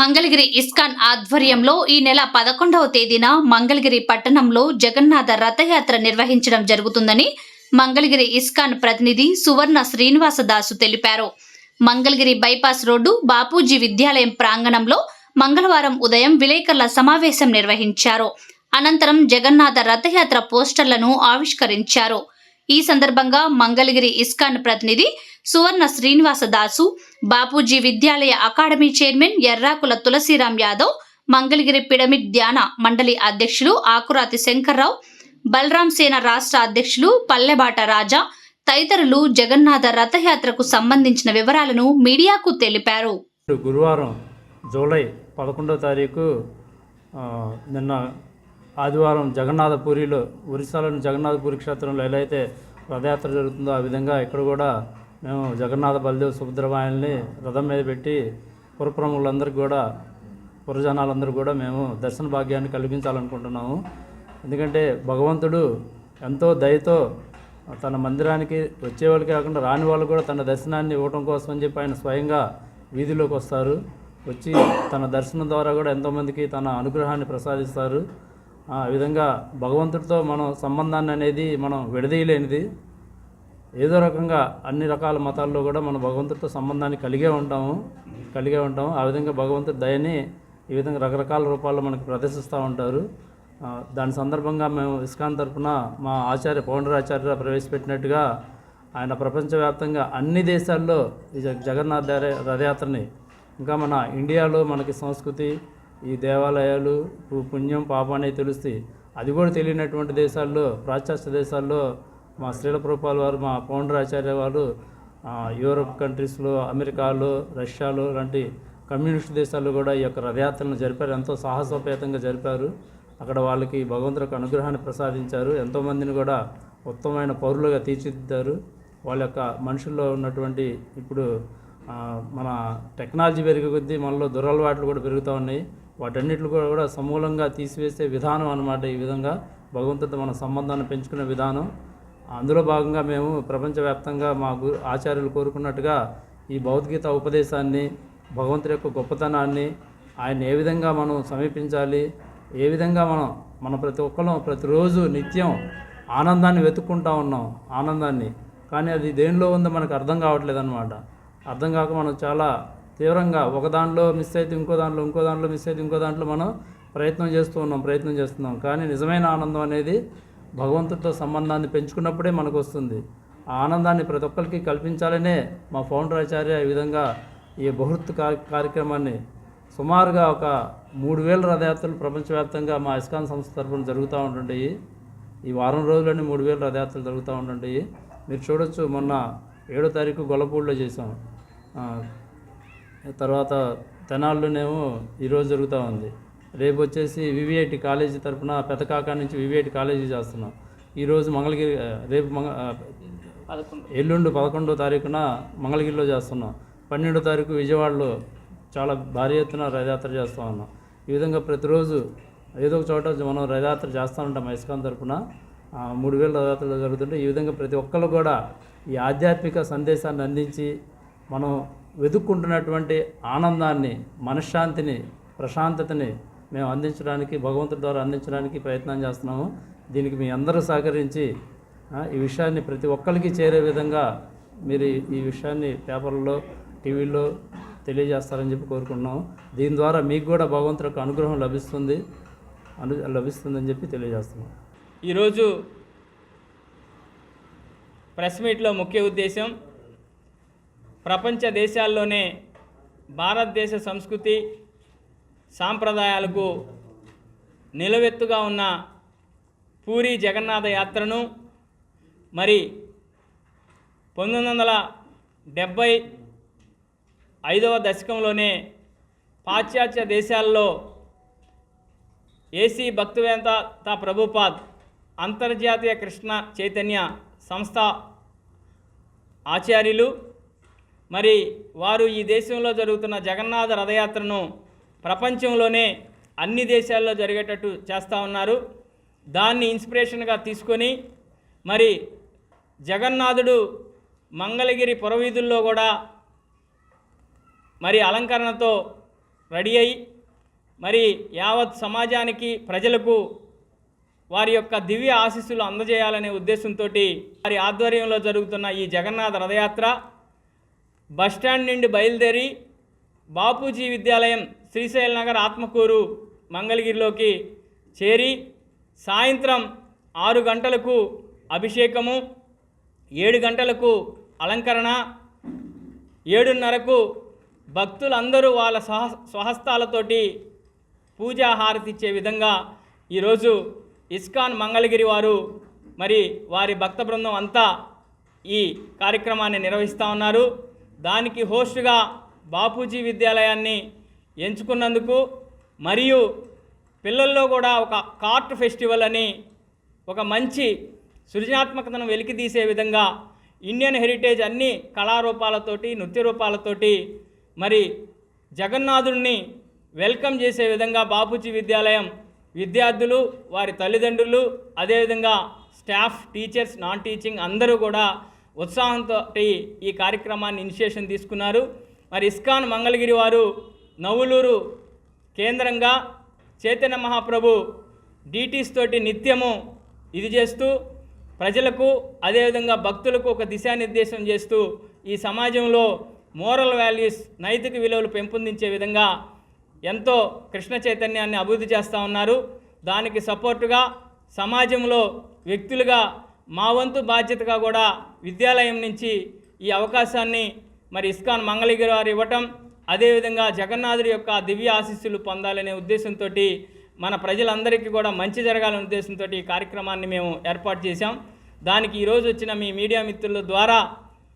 Mangalagiri ISKCON ఆధ్వర్యంలో ఈ నెల పదకొండవ తేదీన మంగళగిరి పట్టణంలో జగన్నాథ రథయాత్ర నిర్వహించడం జరుగుతుందని మంగళగిరి ఇస్కాన్ ప్రతినిధి సువర్ణ శ్రీనివాసదాసు తెలిపారు. మంగళగిరి బైపాస్ రోడ్డు బాపూజీ విద్యాలయం ప్రాంగణంలో మంగళవారం ఉదయం విలేకరుల సమావేశం నిర్వహించారు. అనంతరం జగన్నాథ రథయాత్ర పోస్టర్లను ఆవిష్కరించారు. ఈ సందర్భంగా మంగళగిరి ఇస్కాన్ ప్రతినిధి Suvarna Srinivasa Dasu Bapuji Vidyalaya academy chairman Errakula Tulasiram Yadav Mangalagiri pyramid Dhyana Mandali అధ్యక్షులు ఆకురాతి శంకర్రావు బలరాం సేన రాష్ట్ర అధ్యక్షులు పల్లెబాట రాజా తదితరులు జగన్నాథ రథయాత్రకు సంబంధించిన వివరాలను మీడియాకు తెలిపారు. గురువారం జూలై పదకొండవ తారీఖు నిన్న ఆదివారం జగన్నాథపురిలో ఒరిస్సాలోని జగన్నాథపురి క్షేత్రంలో ఎలా అయితే రథయాత్ర జరుగుతుందో ఆ విధంగా ఇక్కడ కూడా మేము జగన్నాథ బలదేవ్ సుభద్రవాయల్ని రథం మీద పెట్టి పురప్రములందరికీ కూడా పురజనాలందరూ కూడా మేము దర్శన భాగ్యాన్ని కల్పించాలనుకుంటున్నాము ఎందుకంటే భగవంతుడు ఎంతో దయతో తన మందిరానికి వచ్చేవాళ్ళకి కాకుండా రాని వాళ్ళు కూడా తన దర్శనాన్ని ఇవ్వటం కోసం అని చెప్పి ఆయన స్వయంగా వీధిలోకి వస్తారు. వచ్చి తన దర్శనం ద్వారా కూడా ఎంతోమందికి తన అనుగ్రహాన్ని ప్రసాదిస్తారు. ఆ విధంగా భగవంతుడితో మనం సంబంధాన్ని అనేది మనం విడదీయలేనిది. ఏదో రకంగా అన్ని రకాల మతాల్లో కూడా మనం భగవంతుడితో సంబంధాన్ని కలిగే ఉంటాము కలిగే ఉంటాము. ఆ విధంగా భగవంతుడి దయని ఈ విధంగా రకరకాల రూపాల్లో మనకు ప్రదర్శిస్తూ ఉంటారు. దాని సందర్భంగా మేము ఇస్కాన్ తరఫున మా ఆచార్య పౌండరాచార్య ప్రవేశపెట్టినట్టుగా ఆయన ప్రపంచవ్యాప్తంగా అన్ని దేశాల్లో ఈ జగన్నాథ రథయాత్రని ఇంకా మన ఇండియాలో మనకి సంస్కృతి ఈ దేవాలయాలు పుణ్యం పాపం అనేది తెలుస్తాయి. అది కూడా తెలియనటువంటి దేశాల్లో పాశ్చాత్య దేశాల్లో మా శ్రీల ప్రభుపాల వారు మా పౌండర్ ఆచార్య వారు యూరప్ యూరోప్ కంట్రీస్లో అమెరికాలో రష్యాలో లాంటి కమ్యూనిస్ట్ దేశాల్లో కూడా ఈ యొక్క రథయాత్రలను జరిపారు. ఎంతో సాహసోపేతంగా జరిపారు. అక్కడ వాళ్ళకి భగవంతుడికి అనుగ్రహాన్ని ప్రసాదించారు. ఎంతోమందిని కూడా ఉత్తమమైన పౌరులుగా తీర్చిదిద్దారు. వాళ్ళ యొక్క మనుషుల్లో ఉన్నటువంటి ఇప్పుడు మన టెక్నాలజీ పెరిగే కొద్దీ మనలో దురలవాట్లు కూడా పెరుగుతూ ఉన్నాయి. వాటన్నిటిని కూడా కూడా సమూలంగా తీసివేసే విధానం అనమాట ఈ విధంగా. భగవంతుడితో మన సంబంధాన్ని పెంచుకునే విధానం. అందులో భాగంగా మేము ప్రపంచవ్యాప్తంగా మా గురు ఆచార్యులు కోరుకున్నట్టుగా ఈ భగవద్గీత ఉపదేశాన్ని భగవంతుడి యొక్క గొప్పతనాన్ని ఆయన ఏ విధంగా మనం సమీపించాలి ఏ విధంగా మనం మన ప్రతి ఒక్కరం ప్రతిరోజు నిత్యం ఆనందాన్ని వెతుక్కుంటా ఉన్నాం ఆనందాన్ని. కానీ అది దేనిలో ఉందో మనకు అర్థం కావట్లేదు అనమాట అర్థం కాక మనం చాలా తీవ్రంగా ఒక దాంట్లో మిస్ అయితే ఇంకో దాంట్లో ఇంకో దాంట్లో మిస్ అయితే ఇంకో దాంట్లో మనం ప్రయత్నం చేస్తూ ఉన్నాం ప్రయత్నం చేస్తున్నాం. కానీ నిజమైన ఆనందం అనేది భగవంతుడితో సంబంధాన్ని పెంచుకున్నప్పుడే మనకు వస్తుంది. ఆ ఆనందాన్ని ప్రతి ఒక్కరికి కల్పించాలనే మా ఫౌండర్ ఆచార్య ఈ విధంగా ఈ బహుత్ కార్య- కార్యక్రమాన్ని సుమారుగా ఒక మూడు వేల రథయాత్రలు ప్రపంచవ్యాప్తంగా మా ఇస్కాన్ సంస్థ తరఫున జరుగుతూ ఉంటుంటాయి ఈ వారం రోజుల్లోనే మూడు వేల రథయాత్రలు జరుగుతూ ఉంటుంటాయి మీరు చూడొచ్చు మొన్న ఏడో తారీఖు గొల్లపూడిలో చేసాం తర్వాత తెనాల్లోనేమో ఈరోజు జరుగుతూ ఉంది. రేపు వచ్చేసి వివిఐటి కాలేజీ తరఫున పెదకాక నుంచి వివిఐటి కాలేజీ చేస్తున్నాం. ఈరోజు మంగళగిరి రేపు మంగ ఎల్లుండి పదకొండో తారీఖున మంగళగిరిలో చేస్తున్నాం. పన్నెండో తారీఖు విజయవాడలో చాలా భారీ ఎత్తున రథయాత్ర చేస్తూ ఉన్నాం. ఈ విధంగా ప్రతిరోజు ఏదో ఒక చోట మనం రథయాత్ర చేస్తూ ఉంటాం ఇస్కాన్ తరఫున మూడు వేల రథయాత్రలు జరుగుతుంటే ఈ విధంగా ప్రతి ఒక్కరు కూడా ఈ ఆధ్యాత్మిక సందేశాన్ని అందించి మనం వెతుక్కుంటున్నటువంటి ఆనందాన్ని మనశ్శాంతిని ప్రశాంతతని మేము అందించడానికి భగవంతుడి ద్వారా అందించడానికి ప్రయత్నం చేస్తున్నాము. దీనికి మీ అందరూ సహకరించి ఈ విషయాన్ని ప్రతి ఒక్కరికి చేరే విధంగా మీరు ఈ- విషయాన్ని పేపర్లో టీవీలో తెలియజేస్తారని చెప్పి కోరుకుంటున్నాము దీని ద్వారా మీకు కూడా భగవంతుడి యొక్క అనుగ్రహం లభిస్తుంది. అను లభిస్తుందని చెప్పి తెలియజేస్తున్నాం. ఈరోజు ప్రెస్ మీట్లో ముఖ్య ఉద్దేశం ప్రపంచ దేశాల్లోనే భారతదేశ సంస్కృతి సాంప్రదాయాలకు నిలవెత్తుగా ఉన్న పూరి జగన్నాథ యాత్రను మరి పంతొమ్మిది వందల డెబ్భై ఐదవ దశకంలోనే పాశ్చాత్య దేశాల్లో ఏసీ భక్తివేదాంత ప్రభుపాద్ అంతర్జాతీయ కృష్ణ చైతన్య సంస్థ ఆచార్యులు మరి వారు ఈ దేశంలో జరుగుతున్న జగన్నాథ రథయాత్రను ప్రపంచంలోనే అన్ని దేశాల్లో జరిగేటట్టు చేస్తూ ఉన్నారు. దాన్ని ఇన్స్పిరేషన్గా తీసుకొని మరి జగన్నాథుడు మంగళగిరి పురవీధుల్లో కూడా మరి అలంకరణతో రెడీ అయి మరి యావత్ సమాజానికి ప్రజలకు వారి యొక్క దివ్య ఆశీస్సులు అందజేయాలనే ఉద్దేశంతో వారి ఆధ్వర్యంలో జరుగుతున్న ఈ జగన్నాథ రథయాత్ర బస్టాండ్ నుండి బయలుదేరి బాపూజీ విద్యాలయం శ్రీశైల నగర్ ఆత్మకూరు మంగళగిరిలోకి చేరి సాయంత్రం ఆరు గంటలకు అభిషేకము ఏడు గంటలకు అలంకరణ ఏడున్నరకు భక్తులందరూ వాళ్ళ స్వహ స్వహస్తాలతోటి పూజా హారతి ఇచ్చే విధంగా ఈరోజు ఇస్కాన్ మంగళగిరి వారు మరి వారి భక్త బృందం అంతా ఈ కార్యక్రమాన్ని నిర్వహిస్తూ ఉన్నారు. దానికి హోస్టుగా బాపూజీ విద్యాలయాన్ని ఎంచుకున్నందుకు మరియు పిల్లల్లో కూడా ఒక కార్ట్ ఫెస్టివల్ అని ఒక మంచి సృజనాత్మకతను వెలికితీసే విధంగా ఇండియన్ హెరిటేజ్ అన్ని కళారూపాలతోటి నృత్య రూపాలతోటి మరి జగన్నాథుడిని వెల్కమ్ చేసే విధంగా బాపూజీ విద్యాలయం విద్యార్థులు వారి తల్లిదండ్రులు అదేవిధంగా స్టాఫ్ టీచర్స్ నాన్ టీచింగ్ అందరూ కూడా ఉత్సాహంతో ఈ కార్యక్రమాన్ని ఇనిషియేషన్ తీసుకున్నారు. మరి ఇస్కాన్ మంగళగిరి వారు నవ్వులూరు కేంద్రంగా చైతన్య మహాప్రభు డీటీస్ తోటి నిత్యము ఇది చేస్తూ ప్రజలకు అదేవిధంగా భక్తులకు ఒక దిశానిర్దేశం చేస్తూ ఈ సమాజంలో మోరల్ వాల్యూస్ నైతిక విలువలు పెంపొందించే విధంగా ఎంతో కృష్ణ చైతన్యాన్ని అభివృద్ధి చేస్తూ ఉన్నారు. దానికి సపోర్టుగా సమాజంలో వ్యక్తులుగా మా వంతు బాధ్యతగా కూడా విద్యాలయం నుంచి ఈ అవకాశాన్ని మరి ఇస్కాన్ మంగళగిరి వారు ఇవ్వటం అదేవిధంగా జగన్నాథుడి యొక్క దివ్య ఆశీస్సులు పొందాలనే ఉద్దేశంతో మన ప్రజలందరికీ కూడా మంచి జరగాలనే ఉద్దేశంతో ఈ కార్యక్రమాన్ని మేము ఏర్పాటు చేశాం. దానికి ఈరోజు వచ్చిన మీ మీడియా మిత్రుల ద్వారా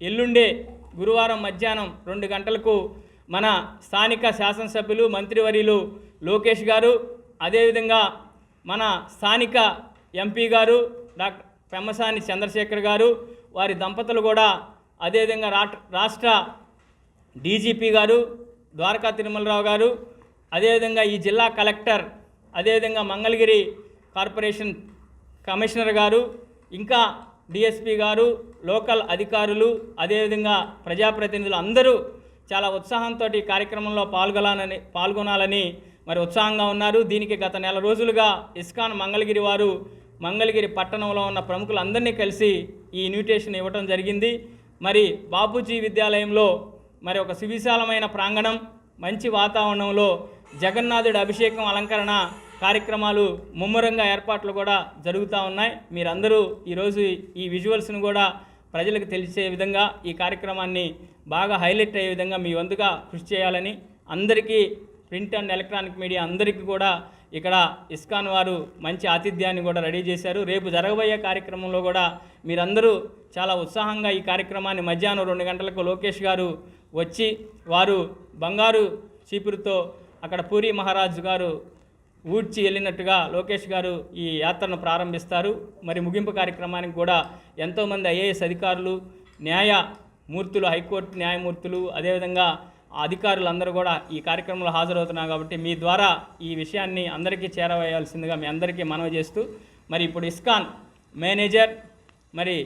ఎల్లుండే గురువారం మధ్యాహ్నం రెండు గంటలకు మన స్థానిక శాసనసభ్యులు మంత్రివర్యులు లోకేష్ గారు అదేవిధంగా మన స్థానిక ఎంపీ గారు డాక్టర్ పెమ్మసాని చంద్రశేఖర్ గారు వారి దంపతులు కూడా అదేవిధంగా రాష్ట్ర రాష్ట్ర డీజీపీ గారు ద్వారకా తిరుమలరావు గారు అదేవిధంగా ఈ జిల్లా కలెక్టర్ అదేవిధంగా మంగళగిరి కార్పొరేషన్ కమిషనర్ గారు ఇంకా డిఎస్పి గారు లోకల్ అధికారులు అదేవిధంగా ప్రజాప్రతినిధులు అందరూ చాలా ఉత్సాహంతో ఈ కార్యక్రమంలో పాల్గొనాలని పాల్గొనాలని మరి ఉత్సాహంగా ఉన్నారు. దీనికి గత నెల రోజులుగా ఇస్కాన్ మంగళగిరి వారు మంగళగిరి పట్టణంలో ఉన్న ప్రముఖులందరినీ కలిసి ఈ ఇన్విటేషన్ ఇవ్వటం జరిగింది. మరి బాపూజీ విద్యాలయంలో మరి ఒక సువిశాలమైన ప్రాంగణం మంచి వాతావరణంలో జగన్నాథుడి అభిషేకం అలంకరణ కార్యక్రమాలు ముమ్మరంగా ఏర్పాట్లు కూడా జరుగుతూ ఉన్నాయి. మీరందరూ ఈరోజు ఈ విజువల్స్ను కూడా ప్రజలకు తెలిసే విధంగా ఈ కార్యక్రమాన్ని బాగా హైలైట్ అయ్యే విధంగా మీ వంతుగా కృషి చేయాలని అందరికీ ప్రింట్ అండ్ ఎలక్ట్రానిక్ మీడియా అందరికీ కూడా ఇక్కడ ఇస్కాన్ వారు మంచి ఆతిథ్యాన్ని కూడా రెడీ చేశారు. రేపు జరగబోయే కార్యక్రమంలో కూడా మీరందరూ చాలా ఉత్సాహంగా ఈ కార్యక్రమాన్ని మధ్యాహ్నం రెండు గంటలకు లోకేష్ గారు వచ్చి వారు బంగారు చీపురుతో అక్కడ పూరి మహారాజు గారు ఊడ్చి వెళ్ళినట్టుగా లోకేష్ గారు ఈ యాత్రను ప్రారంభిస్తారు. మరి ముగింపు కార్యక్రమానికి కూడా ఎంతోమంది ఐఏఎస్ అధికారులు న్యాయ మూర్తులు హైకోర్టు న్యాయమూర్తులు అదేవిధంగా అధికారులందరూ కూడా ఈ కార్యక్రమంలో హాజరవుతున్నారు కాబట్టి మీ ద్వారా ఈ విషయాన్ని అందరికీ చేరవేయాల్సిందిగా మీ అందరికీ మనవి చేస్తూ మరి ఇప్పుడు ఇస్కాన్ మేనేజర్ మరి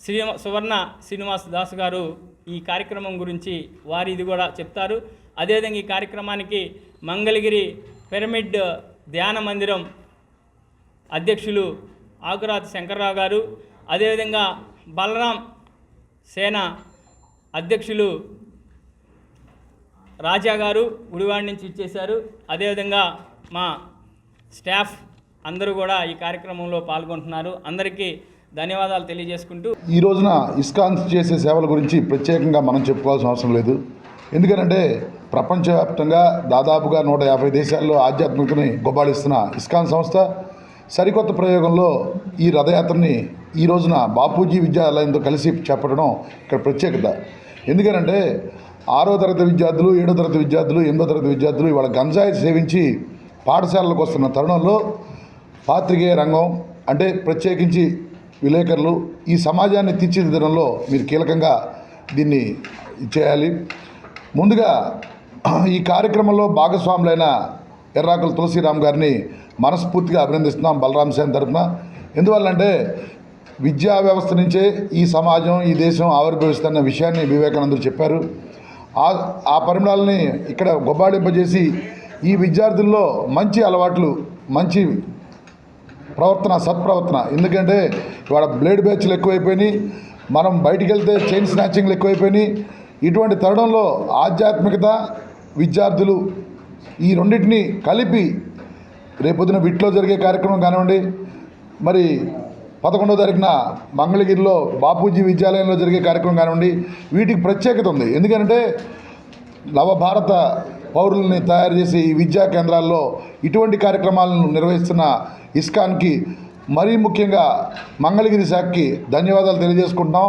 శ్రీ సువర్ణ శ్రీనివాస్ దాస్ గారు ఈ కార్యక్రమం గురించి వారి ఇది కూడా చెప్తారు. అదేవిధంగా ఈ కార్యక్రమానికి మంగళగిరి పిరమిడ్ ధ్యాన మందిరం అధ్యక్షులు ఆకురాతి శంకర్రావు గారు అదేవిధంగా బలరాం సేన అధ్యక్షులు రాజా గారు గుడివాడి నుంచి ఇచ్చేశారు. అదేవిధంగా మా స్టాఫ్ అందరూ కూడా ఈ కార్యక్రమంలో పాల్గొంటున్నారు. అందరికీ ధన్యవాదాలు తెలియజేసుకుంటూ ఈ రోజున ఇస్కాన్ చేసే సేవల గురించి ప్రత్యేకంగా మనం చెప్పుకోవాల్సిన అవసరం లేదు. ఎందుకంటే ప్రపంచవ్యాప్తంగా దాదాపుగా నూట యాభై దేశాల్లో ఆధ్యాత్మికతని గొబ్బాడిస్తున్న ఇస్కాన్ సంస్థ సరికొత్త ప్రయోగంలో ఈ రథయాత్రని ఈ రోజున బాపూజీ విద్యాలయంతో కలిసి చేపట్టడం ఇక్కడ ప్రత్యేకత. ఎందుకనంటే ఆరో తరగతి విద్యార్థులు ఏడో తరగతి విద్యార్థులు ఎనిమిదో తరగతి విద్యార్థులు ఇవాళ గంజాయి సేవించి పాఠశాలలకు వస్తున్న తరుణంలో పాత్రికేయ రంగం అంటే ప్రత్యేకించి విలేకరులు ఈ సమాజాన్ని తీర్చిదిద్దడంలో మీరు కీలకంగా దీన్ని చేయాలి. ముందుగా ఈ కార్యక్రమంలో భాగస్వాములైన ఎర్రాకుల తులసిరామ్ గారిని మనస్ఫూర్తిగా అభినందిస్తున్నాం బలరామ్ సేన్ తరఫున ఎందువల్లంటే విద్యా వ్యవస్థ నుంచే ఈ సమాజం ఈ దేశం ఆవిర్భవిస్తున్న విషయాన్ని వివేకానందుడు చెప్పారు. ఆ ఆ పరిమళాలని ఇక్కడ గొబ్బాడింపజేసి ఈ విద్యార్థుల్లో మంచి అలవాట్లు మంచి ప్రవర్తన సత్ప్రవర్తన. ఎందుకంటే ఇవాళ బ్లేడ్ బ్యాచ్లు ఎక్కువైపోయినాయి మనం బయటికి వెళ్తే చైన్ స్నాచింగ్లు ఎక్కువైపోయినాయి. ఇటువంటి తరుణంలో ఆధ్యాత్మికత విద్యార్థులు ఈ రెండింటిని కలిపి రేపొద్దున విట్లో జరిగే కార్యక్రమం కానివ్వండి మరి పదకొండో తారీఖున మంగళగిరిలో బాపూజీ విద్యాలయంలో జరిగే కార్యక్రమం కానివ్వండి వీటికి ప్రత్యేకత ఉంది. ఎందుకంటే నవభారత పౌరుల్ని తయారు చేసే ఈ విద్యా కేంద్రాల్లో ఇటువంటి కార్యక్రమాలను నిర్వహిస్తున్న ఇస్కాన్కి మరీ ముఖ్యంగా మంగళగిరి శాఖకి ధన్యవాదాలు తెలియజేసుకుంటున్నాం.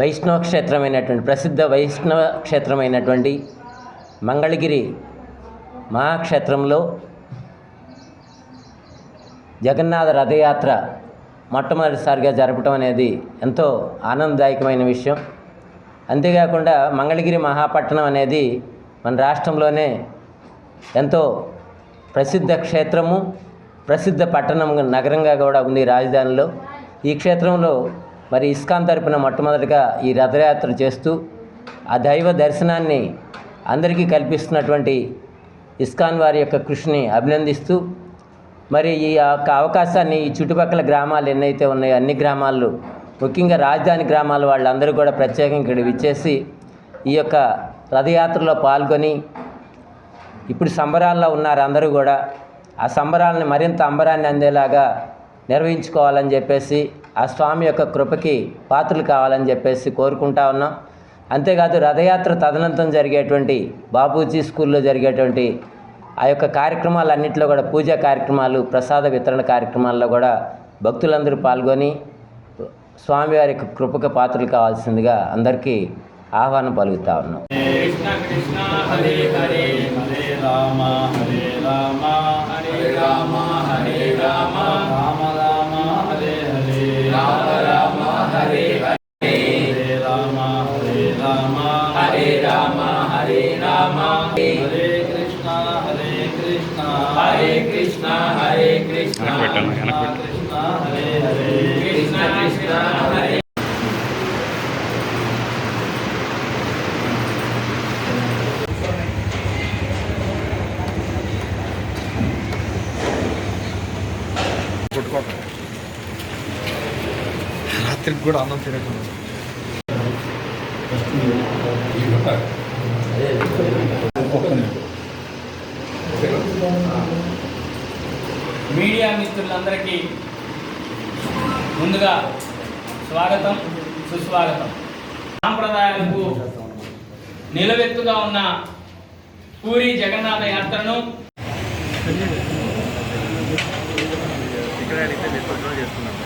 వైష్ణవ క్షేత్రమైనటువంటి ప్రసిద్ధ వైష్ణవ క్షేత్రమైనటువంటి మంగళగిరి మహాక్షేత్రంలో జగన్నాథ రథయాత్ర మొట్టమొదటిసారిగా జరపటం అనేది ఎంతో ఆనందదాయకమైన విషయం. అంతేకాకుండా మంగళగిరి మహాపట్టణం అనేది మన రాష్ట్రంలోనే ఎంతో ప్రసిద్ధ క్షేత్రము ప్రసిద్ధ పట్టణం నగరంగా కూడా ఉంది రాజధానిలో. ఈ క్షేత్రంలో మరి ఇస్కాన్ తరపున మొట్టమొదటిగా ఈ రథయాత్ర చేస్తూ ఆ దైవ దర్శనాన్ని అందరికీ కల్పిస్తున్నటువంటి ఇస్కాన్ వారి యొక్క కృషిని అభినందిస్తూ మరి ఈ యొక్క అవకాశాన్ని ఈ చుట్టుపక్కల గ్రామాలు ఎన్నైతే ఉన్నాయో అన్ని గ్రామాలు ముఖ్యంగా రాజధాని గ్రామాల వాళ్ళందరూ కూడా ప్రత్యేకంగా ఇక్కడ విచ్చేసి ఈ యొక్క రథయాత్రలో పాల్గొని ఇప్పుడు సంబరాల్లో ఉన్నారు అందరూ కూడా ఆ సంబరాలను మరింత అంబరాన్ని అందేలాగా నిర్వహించుకోవాలని చెప్పేసి ఆ స్వామి యొక్క కృపకి పాత్రలు కావాలని చెప్పేసి కోరుకుంటా ఉన్నాం. అంతేకాదు రథయాత్ర తదనంతరం జరిగేటువంటి బాపూజీ స్కూల్లో జరిగేటువంటి ఆ యొక్క కార్యక్రమాలన్నింటిలో కూడా పూజా కార్యక్రమాలు ప్రసాద వితరణ కార్యక్రమాల్లో కూడా భక్తులందరూ పాల్గొని స్వామివారి యొక్క పాత్రలు కావాల్సిందిగా అందరికీ ఆహ్వానం పలుకుతా ఉన్నాం. కృష్ణ కృష్ణ హరే హరే హరే రామ హరే రామ హరే రామ హరే రామ. కృష్ణ కృష్ణ రాత్రికి కూడా అన్నం తినకుండా మీడియా మిత్రులందరికీ ముందుగా స్వాగతం సుస్వాగతం. సాంప్రదాయాలకు నిలవెత్తుగా ఉన్న పూరి జగన్నాథ యాత్రను చేస్తున్నాం